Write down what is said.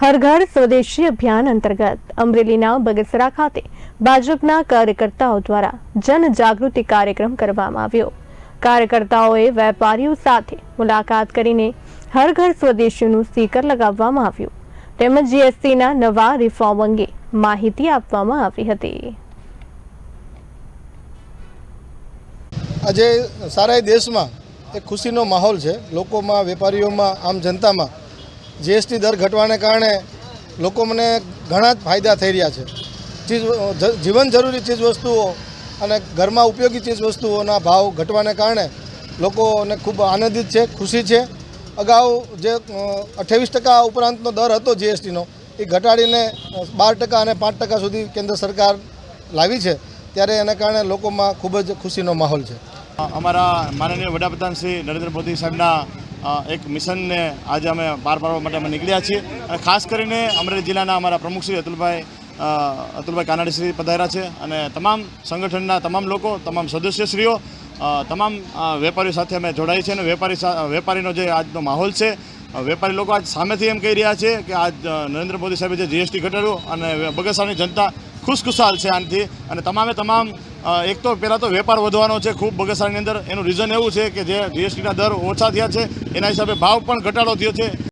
હર ઘર સ્વદેશી અભિયાન અંતર્ગત અમરેલીના બગસરા ખાતે ભાજપના કાર્યકર્તાઓ દ્વારા જનજાગૃતિ કાર્યક્રમ કરવામાં આવ્યો. કાર્યકર્તાઓએ વેપારીઓ સાથે મુલાકાત કરીને હર ઘર સ્વદેશીનું સ્ટીકર લગાવવામાં આવ્યું. તેમજ જીએસટીના નવા રિફોર્મ અંગે માહિતી આપવામાં આવી હતી. આજે સારા દેશમાં એક ખુશીનો માહોલ છે. લોકોમાં, વેપારીઓમાં, આમ જનતામાં જીએસટી દર ઘટવાને કારણે લોકો મને ઘણા જ ફાયદા થઈ રહ્યા છે. ચીજ જીવન જરૂરી ચીજવસ્તુઓ અને ઘરમાં ઉપયોગી ચીજવસ્તુઓના ભાવ ઘટવાને કારણે લોકોને ખૂબ આનંદિત છે, ખુશી છે. અગાઉ જે અઠ્યાવીસ ટકા ઉપરાંતનો દર હતો જીએસટીનો, એ ઘટાડીને બાર ટકા અને પાંચ ટકા સુધી કેન્દ્ર સરકાર લાવી છે, ત્યારે એના કારણે લોકોમાં ખૂબ જ ખુશીનો માહોલ છે. અમારા માનનીય વડાપ્રધાન શ્રી નરેન્દ્ર મોદી સાહેબના એક મિશનને આજે અમે પાર પાડવા માટે અમે નીકળ્યા છીએ. અને ખાસ કરીને અમરેલી જિલ્લાના અમારા પ્રમુખ શ્રી અતુલભાઈ અતુલભાઈ કાનાડી શ્રી પધાર્યા છે. અને તમામ સંગઠનના તમામ લોકો, તમામ સદસ્યશ્રીઓ તમામ વેપારીઓ સાથે અમે જોડાઈ છે. અને વેપારી વેપારીનો જે આજનો માહોલ છે વેપારી લોકો આજ સામેથી એમ કહી રહ્યા છે કે આજ નરેન્દ્ર મોદી સાહેબે જે જીએસટી ઘટાડ્યું અને બગસરાની જનતા ખુશખુશાલ છે આનાથી. અને તમામે તમામ એક તો પહેલાં તો વેપાર વધવાનો છે, ખૂબ બગસરાની અંદર. એનું રીઝન એવું છે કે જે જીએસટીના દર ઓછા થયા છે, એના હિસાબે ભાવ પણ ઘટાડો થયો છે.